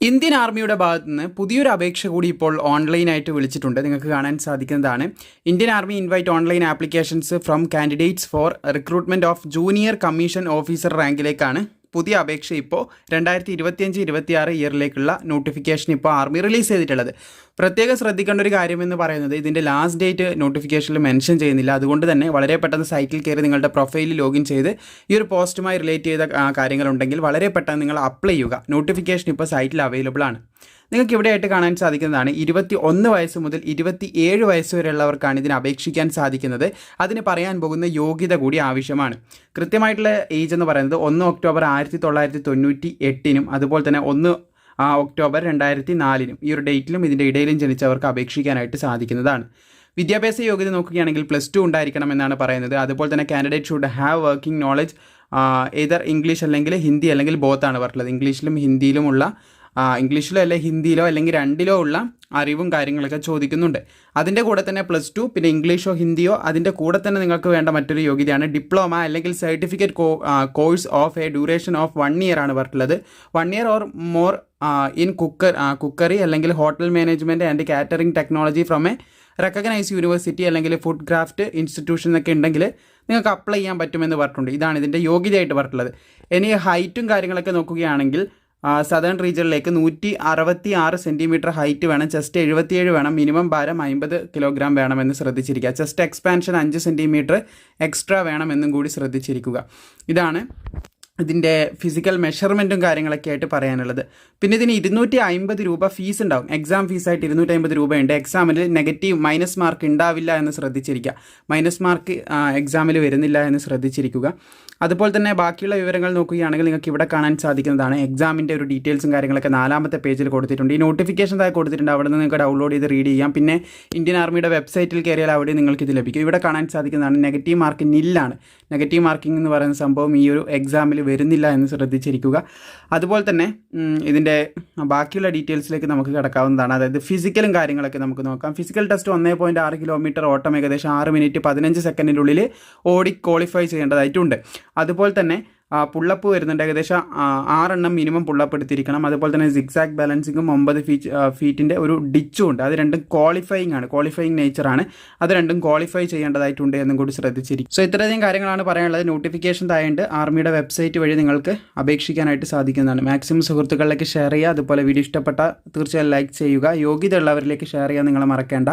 Indian ആർമിയുടെ ഭാഗത്ത് നിന്ന് പുതിയൊരു അപേക്ഷ കൂടി ഇപ്പോൾ ഓൺലൈനായിട്ട് വിളിച്ചിട്ടുണ്ട്. നിങ്ങൾക്ക് കാണാൻ സാധിക്കുന്നതാണ്. Indian army invite online applications from candidates for recruitment of junior commission officer റാങ്കിലേക്കാണ് പുതിയ അപേക്ഷ ഇപ്പോൾ രണ്ടായിരത്തി ഇരുപത്തിയഞ്ച് ഇരുപത്തിയാറ് ഇയറിലേക്കുള്ള നോട്ടിഫിക്കേഷൻ ഇപ്പോൾ ആർമി റിലീസ് ചെയ്തിട്ടുള്ളത്. പ്രത്യേകം ശ്രദ്ധിക്കേണ്ട ഒരു കാര്യം എന്ന് പറയുന്നത് ഇതിന്റെ ലാസ്റ്റ് ഡേറ്റ് നോട്ടിഫിക്കേഷനിൽ മെൻഷൻ ചെയ്യുന്നില്ല. അതുകൊണ്ട് തന്നെ വളരെ പെട്ടെന്ന് സൈറ്റിൽ കയറി നിങ്ങളുടെ പ്രൊഫൈലിൽ ലോഗിൻ ചെയ്ത് ഈ ഒരു പോസ്റ്റുമായി റിലേറ്റ് ചെയ്ത കാര്യങ്ങളുണ്ടെങ്കിൽ വളരെ പെട്ടെന്ന് നിങ്ങൾ അപ്ലൈ ചെയ്യുക. നോട്ടിഫിക്കേഷൻ ഇപ്പോൾ സൈറ്റിൽ അവൈലബിൾ ആണ്. നിങ്ങൾക്ക് ഇവിടെയായിട്ട് കാണാൻ സാധിക്കുന്നതാണ് ഇരുപത്തി ഒന്ന് വയസ്സ് മുതൽ ഇരുപത്തി ഏഴ് വയസ്സ് വരെയുള്ളവർക്കാണ് ഇതിന് അപേക്ഷിക്കാൻ സാധിക്കുന്നത്. അതിന് പറയാൻ പോകുന്ന യോഗ്യത കൂടി ആവശ്യമാണ്. കൃത്യമായിട്ടുള്ള ഏജ് എന്ന് പറയുന്നത് ഒന്ന് ഒക്ടോബർ ആയിരത്തി തൊള്ളായിരത്തി തൊണ്ണൂറ്റി എട്ടിനും അതുപോലെ തന്നെ ഒന്ന് ഒക്ടോബർ രണ്ടായിരത്തി നാലിനും ഈ ഒരു ഡേറ്റിലും ഇതിന്റെ ഇടയിലും ജനിച്ചവർക്ക് അപേക്ഷിക്കാനായിട്ട് സാധിക്കുന്നതാണ്. വിദ്യാഭ്യാസ യോഗ്യത നോക്കുകയാണെങ്കിൽ പ്ലസ് ടു ഉണ്ടായിരിക്കണം എന്നാണ് പറയുന്നത്. അതുപോലെ തന്നെ candidate should have working knowledge either English അല്ലെങ്കിൽ ഹിന്ദി അല്ലെങ്കിൽ ബോത്താണ് പറഞ്ഞിട്ടുള്ളത്. ഇംഗ്ലീഷിലും ഹിന്ദിയിലുമുള്ള ഇംഗ്ലീഷിലോ അല്ലെങ്കിൽ ഹിന്ദിയിലോ അല്ലെങ്കിൽ രണ്ടിലോ ഉള്ള അറിവും കാര്യങ്ങളൊക്കെ ചോദിക്കുന്നുണ്ട്. അതിന്റെ കൂടെ തന്നെ പ്ലസ് ടു പിന്നെ ഇംഗ്ലീഷോ ഹിന്ദിയോ അതിന്റെ കൂടെ തന്നെ നിങ്ങൾക്ക് വേണ്ട മറ്റൊരു യോഗ്യതയാണ് ഡിപ്ലോമ അല്ലെങ്കിൽ certificate course of a duration of one year ആണ് പറഞ്ഞിട്ടുള്ളത്. One year or more in cooker cookery അല്ലെങ്കിൽ hotel management and catering technology from a recognise university അല്ലെങ്കിൽ ഫുഡ് ക്രാഫ്റ്റ് ഇൻസ്റ്റിറ്റ്യൂഷൻ എന്നൊക്കെ ഉണ്ടെങ്കിൽ നിങ്ങൾക്ക് അപ്ലൈ ചെയ്യാൻ പറ്റുമെന്ന് പറഞ്ഞിട്ടുണ്ട്. ഇതാണ് ഇതിന്റെ യോഗ്യതയായിട്ട് പറഞ്ഞിട്ടുള്ളത്. ഇനി ഹൈറ്റും കാര്യങ്ങളൊക്കെ നോക്കുകയാണെങ്കിൽ സദേൺ റീജിയനിലേക്ക് നൂറ്റി അറുപത്തി ആറ് സെന്റിമീറ്റർ ഹൈറ്റ് വേണം. ചെസ്റ്റ് എഴുപത്തിയേഴ് വേണം. മിനിമം ഭാരം അമ്പത് കിലോഗ്രാം വേണമെന്ന് ശ്രദ്ധിച്ചിരിക്കുക. ചെസ്റ്റ് എക്സ്പാൻഷൻ അഞ്ച് സെന്റിമീറ്റർ എക്സ്ട്രാ വേണമെന്നും കൂടി ശ്രദ്ധിച്ചിരിക്കുക. ഇതാണ് ഇതിന്റെ ഫിസിക്കൽ മെഷർമെന്റും കാര്യങ്ങളൊക്കെ ആയിട്ട് പറയാനുള്ളത്. പിന്നെ ഇതിന് ഇരുന്നൂറ്റി അമ്പത് രൂപ ഫീസ് ഉണ്ടാവും. എക്സാം ഫീസായിട്ട് ഇരുന്നൂറ്റി അമ്പത് രൂപയുണ്ട്. എക്സാമിൽ നെഗറ്റീവ് മൈനസ് മാർക്ക് ഉണ്ടാവില്ല എന്ന് ശ്രദ്ധിച്ചിരിക്കുക. മൈനസ് മാർക്ക് എക്സാമിൽ വരുന്നില്ല എന്ന് ശ്രദ്ധിച്ചിരിക്കുക. അതുപോലെ തന്നെ ബാക്കിയുള്ള വിവരങ്ങൾ നോക്കുകയാണെങ്കിൽ നിങ്ങൾക്ക് ഇവിടെ കാണാൻ സാധിക്കുന്നതാണ്. എക്സാമിന്റെ ഒരു ഡീറ്റെയിൽസും കാര്യങ്ങളൊക്കെ നാലാമത്തെ പേജിൽ കൊടുത്തിട്ടുണ്ട്. ഈ നോട്ടിഫിക്കേഷൻ താഴെ കൊടുത്തിട്ടുണ്ട്. അവിടെ നിന്ന് നിങ്ങൾക്ക് ഡൗൺലോഡ് ചെയ്ത് റീഡ് ചെയ്യാം. പിന്നെ ഇന്ത്യൻ ആർമിയുടെ വെബ്സൈറ്റിൽ കയറിയാൽ അവിടെ നിങ്ങൾക്ക് ഇത് ലഭിക്കും. ഇവിടെ കാണാൻ സാധിക്കുന്നതാണ് നെഗറ്റീവ് മാർക്ക് നില്ലാണ് നെഗറ്റീവ് മാർക്കിംഗ് എന്ന് പറയുന്ന സംഭവം ഈ ഒരു എക്സാമിൽ വരുന്നില്ല എന്ന് ശ്രദ്ധിച്ചിരിക്കുക. അതുപോലെ തന്നെ ഇതിന്റെ ബാക്കിയുള്ള ഡീറ്റെയിൽസിലേക്ക് നമുക്ക് കിടക്കാവുന്നതാണ്. അതായത് ഫിസിക്കലും കാര്യങ്ങളൊക്കെ നമുക്ക് നോക്കാം. ഫിസിക്കൽ ടെസ്റ്റ് ഒന്നേ പോയിന്റ് ആറ് കിലോമീറ്റർ ഓട്ടം ഏകദേശം ആറ് മിനിറ്റ് പതിനഞ്ച് സെക്കൻഡിനുള്ളിൽ ഓടി ക്വാളിഫൈ ചെയ്യേണ്ടതായിട്ടുണ്ട്. അതുപോലെ തന്നെ പുള്ളപ്പ് വരുന്നുണ്ട്. ഏകദേശം ആറെണ്ണം മിനിമം പുള്ളപ്പ് എടുത്തിരിക്കണം. അതുപോലെ തന്നെ സിക്സാക് ബാലൻസിങ്ങും ഒമ്പത് ഫീറ്റ് ഫീറ്റിന്റെ ഒരു ഡിച്ചും ഉണ്ട്. അത് രണ്ടും ക്വാളിഫയിങ് ആണ്. ക്വാളിഫയിങ് നേച്ചറാണ് അത് രണ്ടും ക്വാളിഫൈ ചെയ്യേണ്ടതായിട്ടുണ്ട് എന്നും കൂടി ശ്രദ്ധിച്ചിരിക്കും. സോ ഇത്രയധികം കാര്യങ്ങളാണ് പറയാനുള്ളത്. നോട്ടിഫിക്കേഷൻ തായുണ്ട് ആർമിയുടെ വെബ്സൈറ്റ് വഴി നിങ്ങൾക്ക് അപേക്ഷിക്കാനായിട്ട് സാധിക്കുന്നതാണ്. മാക്സിമം സുഹൃത്തുക്കളിലേക്ക് ഷെയർ ചെയ്യുക. അതുപോലെ വീഡിയോ ഇഷ്ടപ്പെട്ട തീർച്ചയായും ലൈക്ക് ചെയ്യുക. യോഗ്യത ഉള്ളവരിലേക്ക് ഷെയർ ചെയ്യാൻ നിങ്ങൾ മറക്കേണ്ട.